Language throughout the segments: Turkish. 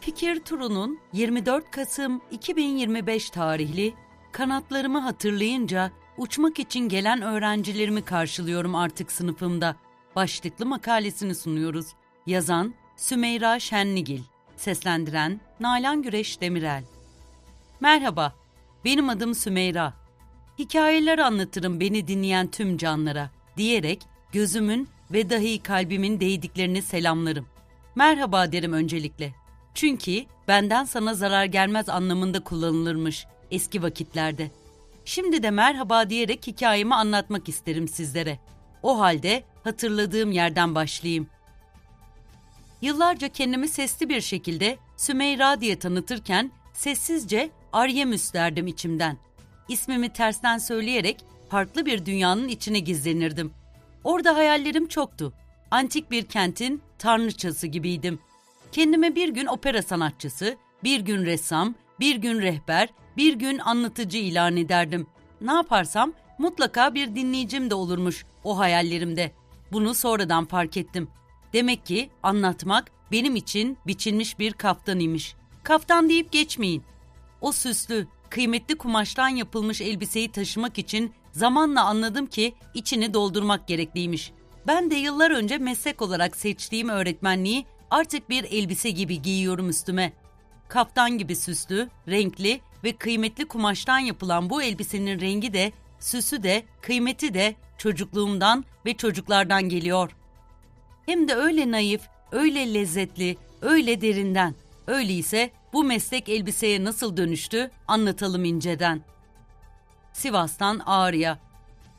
Fikir Turu'nun 24 Kasım 2025 tarihli Kanatlarımı hatırlayınca uçmak için gelen öğrencilerimi karşılıyorum artık sınıfımda. Başlıklı makalesini sunuyoruz. Yazan Sümeyra Şenligil. Seslendiren Nalan Güreş Demirel. Merhaba, benim adım Sümeyra. Hikayeler anlatırım beni dinleyen tüm canlara diyerek gözümün ve dahi kalbimin değdiklerini selamlarım. Merhaba derim öncelikle. Çünkü benden sana zarar gelmez anlamında kullanılırmış eski vakitlerde. Şimdi de merhaba diyerek hikayemi anlatmak isterim sizlere. O halde hatırladığım yerden başlayayım. Yıllarca kendimi sesli bir şekilde Sümeyra diye tanıtırken sessizce Aryemüs derdim içimden. İsmimi tersten söyleyerek farklı bir dünyanın içine gizlenirdim. Orada hayallerim çoktu. Antik bir kentin tanrıçası gibiydim. Kendime bir gün opera sanatçısı, bir gün ressam, bir gün rehber, bir gün anlatıcı ilan ederdim. Ne yaparsam mutlaka bir dinleyicim de olurmuş o hayallerimde. Bunu sonradan fark ettim. Demek ki anlatmak benim için biçilmiş bir kaftan imiş. Kaftan deyip geçmeyin. O süslü, kıymetli kumaştan yapılmış elbiseyi taşımak için zamanla anladım ki içini doldurmak gerekliymiş. Ben de yıllar önce meslek olarak seçtiğim öğretmenliği artık bir elbise gibi giyiyorum üstüme. Kaftan gibi süslü, renkli ve kıymetli kumaştan yapılan bu elbisenin rengi de, süsü de, kıymeti de çocukluğumdan ve çocuklardan geliyor. Hem de öyle naif, öyle lezzetli, öyle derinden. Öyleyse bu meslek elbiseye nasıl dönüştü anlatalım inceden. Sivas'tan Ağrı'ya.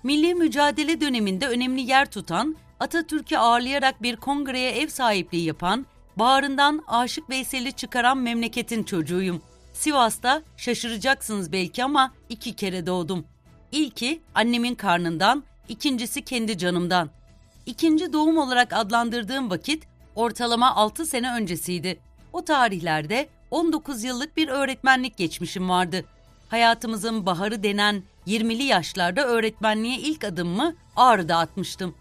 Milli mücadele döneminde önemli yer tutan, Atatürk'ü ağırlayarak bir kongreye ev sahipliği yapan, bağrından Aşık Veysel'i çıkaran memleketin çocuğuyum. Sivas'ta şaşıracaksınız belki ama iki kere doğdum. İlki annemin karnından, ikincisi kendi canımdan. İkinci doğum olarak adlandırdığım vakit ortalama 6 sene öncesiydi. O tarihlerde 19 yıllık bir öğretmenlik geçmişim vardı. Hayatımızın baharı denen 20'li yaşlarda öğretmenliğe ilk adımımı Ağrı'da atmıştım.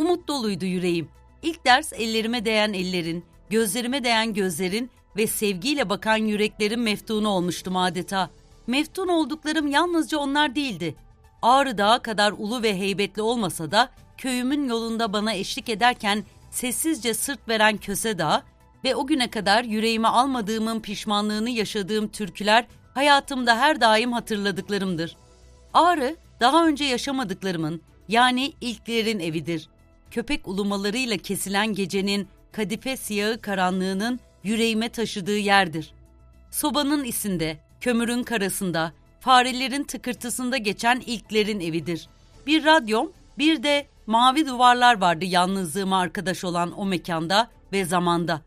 Umut doluydu yüreğim. İlk ders ellerime değen ellerin, gözlerime değen gözlerin ve sevgiyle bakan yüreklerin meftunu olmuştum adeta. Meftun olduklarım yalnızca onlar değildi. Ağrı Dağı kadar ulu ve heybetli olmasa da köyümün yolunda bana eşlik ederken sessizce sırt veren Köse Dağı ve o güne kadar yüreğime almadığımın pişmanlığını yaşadığım türküler hayatımda her daim hatırladıklarımdır. Ağrı, daha önce yaşamadıklarımın, yani ilklerin evidir. Köpek ulumalarıyla kesilen gecenin kadife siyahı karanlığının yüreğime taşıdığı yerdir. Sobanın isinde, kömürün karasında, farelerin tıkırtısında geçen ilklerin evidir. Bir radyom, bir de mavi duvarlar vardı yalnızlığıma arkadaş olan o mekanda ve zamanda.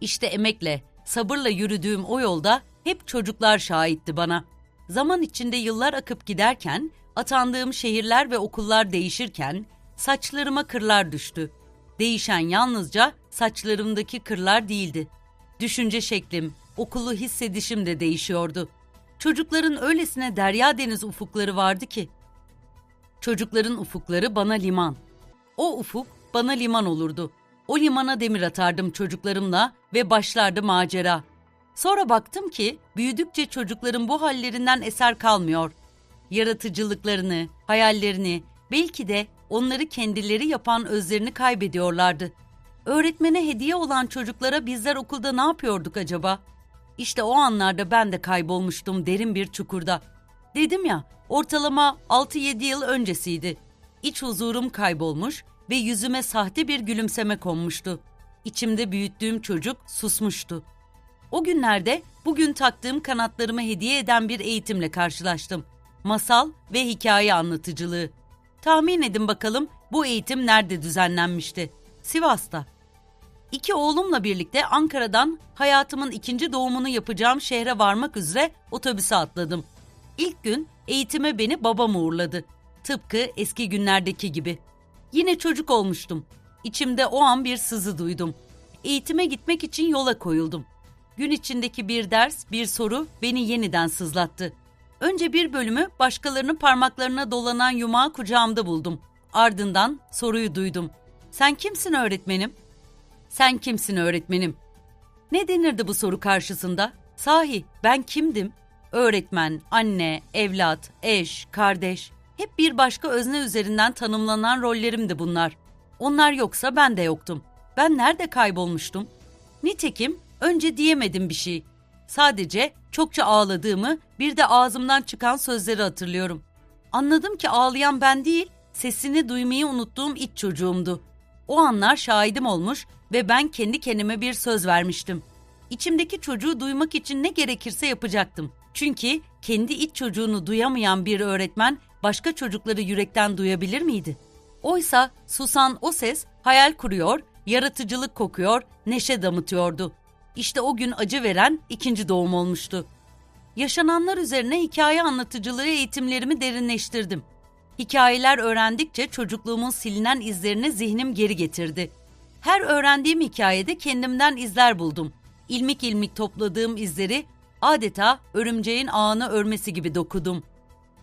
İşte emekle, sabırla yürüdüğüm o yolda hep çocuklar şahitti bana. Zaman içinde yıllar akıp giderken, atandığım şehirler ve okullar değişirken saçlarıma kırlar düştü. Değişen yalnızca saçlarımdaki kırlar değildi. Düşünce şeklim, okulu hissedişim de değişiyordu. Çocukların öylesine derya deniz ufukları vardı ki. Çocukların ufukları bana liman. O ufuk bana liman olurdu. O limana demir atardım çocuklarımla ve başlardı macera. Sonra baktım ki büyüdükçe çocukların bu hallerinden eser kalmıyor. Yaratıcılıklarını, hayallerini, belki de onları kendileri yapan özlerini kaybediyorlardı. Öğretmene hediye olan çocuklara bizler okulda ne yapıyorduk acaba? İşte o anlarda ben de kaybolmuştum derin bir çukurda. Dedim ya, ortalama 6-7 yıl öncesiydi. İç huzurum kaybolmuş ve yüzüme sahte bir gülümseme konmuştu. İçimde büyüttüğüm çocuk susmuştu. O günlerde bugün taktığım kanatlarımı hediye eden bir eğitimle karşılaştım. Masal ve hikaye anlatıcılığı. Tahmin edin bakalım bu eğitim nerede düzenlenmişti? Sivas'ta. İki oğlumla birlikte Ankara'dan hayatımın ikinci doğumunu yapacağım şehre varmak üzere otobüse atladım. İlk gün eğitime beni babam uğurladı. Tıpkı eski günlerdeki gibi. Yine çocuk olmuştum. İçimde o an bir sızı duydum. Eğitime gitmek için yola koyuldum. Gün içindeki bir ders, bir soru beni yeniden sızlattı. Önce bir bölümü başkalarının parmaklarına dolanan yumağı kucağımda buldum. Ardından soruyu duydum. Sen kimsin öğretmenim? Sen kimsin öğretmenim? Ne denirdi bu soru karşısında? Sahi ben kimdim? Öğretmen, anne, evlat, eş, kardeş. Hep bir başka özne üzerinden tanımlanan rollerimdi bunlar. Onlar yoksa ben de yoktum. Ben nerede kaybolmuştum? Nitekim önce diyemedim bir şey. Sadece çokça ağladığımı, bir de ağzımdan çıkan sözleri hatırlıyorum. Anladım ki ağlayan ben değil, sesini duymayı unuttuğum iç çocuğumdu. O anlar şahidim olmuş ve ben kendi kendime bir söz vermiştim. İçimdeki çocuğu duymak için ne gerekirse yapacaktım. Çünkü kendi iç çocuğunu duyamayan bir öğretmen başka çocukları yürekten duyabilir miydi? Oysa susan o ses hayal kuruyor, yaratıcılık kokuyor, neşe damıtıyordu. İşte o gün acı veren ikinci doğum olmuştu. Yaşananlar üzerine hikaye anlatıcılığı eğitimlerimi derinleştirdim. Hikayeler öğrendikçe çocukluğumun silinen izlerini zihnim geri getirdi. Her öğrendiğim hikayede kendimden izler buldum. İlmik ilmik topladığım izleri adeta örümceğin ağını örmesi gibi dokudum.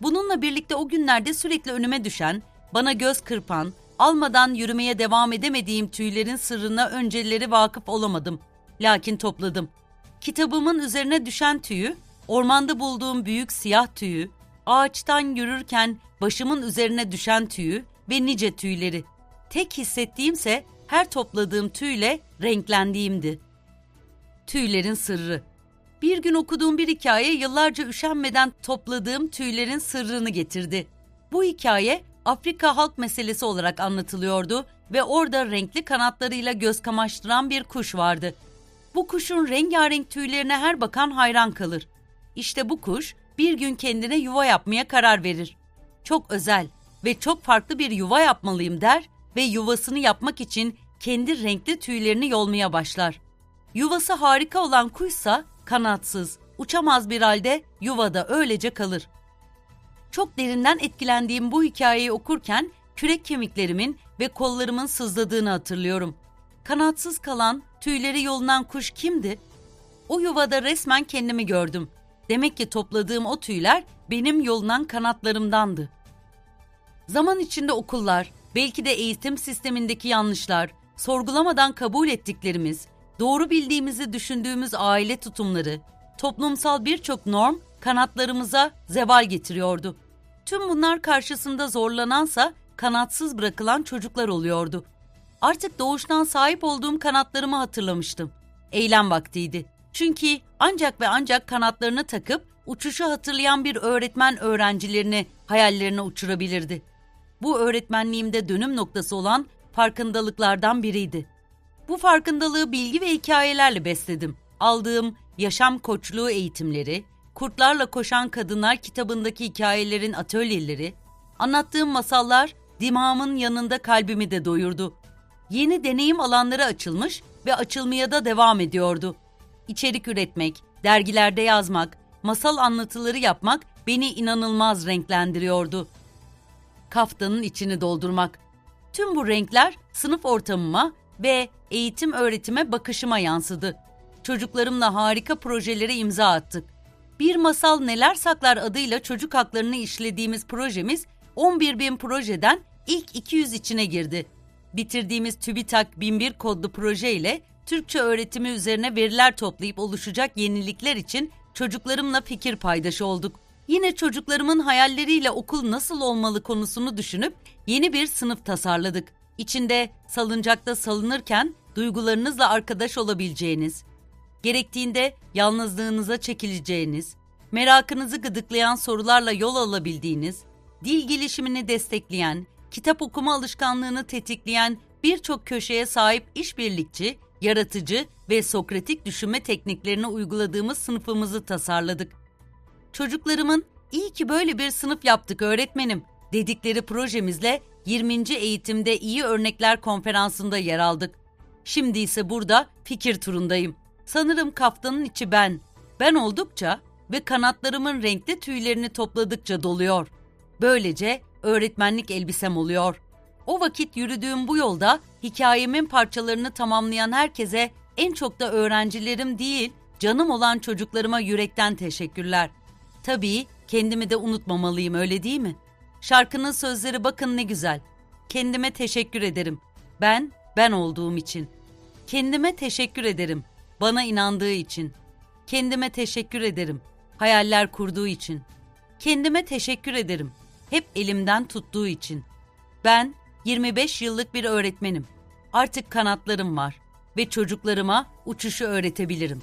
Bununla birlikte o günlerde sürekli önüme düşen, bana göz kırpan, almadan yürümeye devam edemediğim tüylerin sırrına önceleri vakıf olamadım. Lakin topladım. Kitabımın üzerine düşen tüyü, ormanda bulduğum büyük siyah tüyü, ağaçtan yürürken başımın üzerine düşen tüyü ve nice tüyleri. Tek hissettiğimse her topladığım tüyle renklendiğimdi. Tüylerin sırrı. Bir gün okuduğum bir hikaye yıllarca üşenmeden topladığım tüylerin sırrını getirdi. Bu hikaye Afrika halk meselesi olarak anlatılıyordu ve orada renkli kanatlarıyla göz kamaştıran bir kuş vardı. Bu kuşun rengarenk tüylerine her bakan hayran kalır. İşte bu kuş bir gün kendine yuva yapmaya karar verir. Çok özel ve çok farklı bir yuva yapmalıyım der ve yuvasını yapmak için kendi renkli tüylerini yolmaya başlar. Yuvası harika olan kuşsa kanatsız, uçamaz bir halde yuvada öylece kalır. Çok derinden etkilendiğim bu hikayeyi okurken kürek kemiklerimin ve kollarımın sızladığını hatırlıyorum. Kanatsız kalan, tüyleri yolunan kuş kimdi? O yuvada resmen kendimi gördüm. Demek ki topladığım o tüyler benim yolunan kanatlarımdandı. Zaman içinde okullar, belki de eğitim sistemindeki yanlışlar, sorgulamadan kabul ettiklerimiz, doğru bildiğimizi düşündüğümüz aile tutumları, toplumsal birçok norm kanatlarımıza zeval getiriyordu. Tüm bunlar karşısında zorlanansa kanatsız bırakılan çocuklar oluyordu. Artık doğuştan sahip olduğum kanatlarımı hatırlamıştım. Eylem vaktiydi. Çünkü ancak ve ancak kanatlarını takıp uçuşu hatırlayan bir öğretmen öğrencilerini hayallerine uçurabilirdi. Bu öğretmenliğimde dönüm noktası olan farkındalıklardan biriydi. Bu farkındalığı bilgi ve hikayelerle besledim. Aldığım yaşam koçluğu eğitimleri, Kurtlarla Koşan Kadınlar kitabındaki hikayelerin atölyeleri, anlattığım masallar dimağımın yanında kalbimi de doyurdu. Yeni deneyim alanları açılmış ve açılmaya da devam ediyordu. İçerik üretmek, dergilerde yazmak, masal anlatıları yapmak beni inanılmaz renklendiriyordu. Kaftanın içini doldurmak. Tüm bu renkler sınıf ortamıma ve eğitim öğretime bakışıma yansıdı. Çocuklarımla harika projelere imza attık. Bir Masal Neler Saklar adıyla çocuk haklarını işlediğimiz projemiz 11 bin projeden ilk 200 içine girdi. Bitirdiğimiz TÜBİTAK 1001 kodlu proje ile Türkçe öğretimi üzerine veriler toplayıp oluşacak yenilikler için çocuklarımla fikir paydaşı olduk. Yine çocuklarımın hayalleriyle okul nasıl olmalı konusunu düşünüp yeni bir sınıf tasarladık. İçinde salıncakta salınırken duygularınızla arkadaş olabileceğiniz, gerektiğinde yalnızlığınıza çekileceğiniz, merakınızı gıdıklayan sorularla yol alabildiğiniz, dil gelişimini destekleyen, kitap okuma alışkanlığını tetikleyen birçok köşeye sahip işbirlikçi, yaratıcı ve sokratik düşünme tekniklerini uyguladığımız sınıfımızı tasarladık. Çocuklarımın iyi ki böyle bir sınıf yaptık öğretmenim dedikleri projemizle 20. eğitimde iyi örnekler konferansında yer aldık. Şimdi ise burada fikir turundayım. Sanırım kaftanın içi ben. Ben oldukça ve kanatlarımın renkli tüylerini topladıkça doluyor. Böylece öğretmenlik elbisem oluyor. O vakit yürüdüğüm bu yolda hikayemin parçalarını tamamlayan herkese en çok da öğrencilerim değil, canım olan çocuklarıma yürekten teşekkürler. Tabii kendimi de unutmamalıyım öyle değil mi? Şarkının sözleri bakın ne güzel. Kendime teşekkür ederim. Ben, ben olduğum için. Kendime teşekkür ederim. Bana inandığı için. Kendime teşekkür ederim. Hayaller kurduğu için. Kendime teşekkür ederim. Hep elimden tuttuğu için. Ben 25 yıllık bir öğretmenim. Artık kanatlarım var ve çocuklarıma uçuşu öğretebilirim.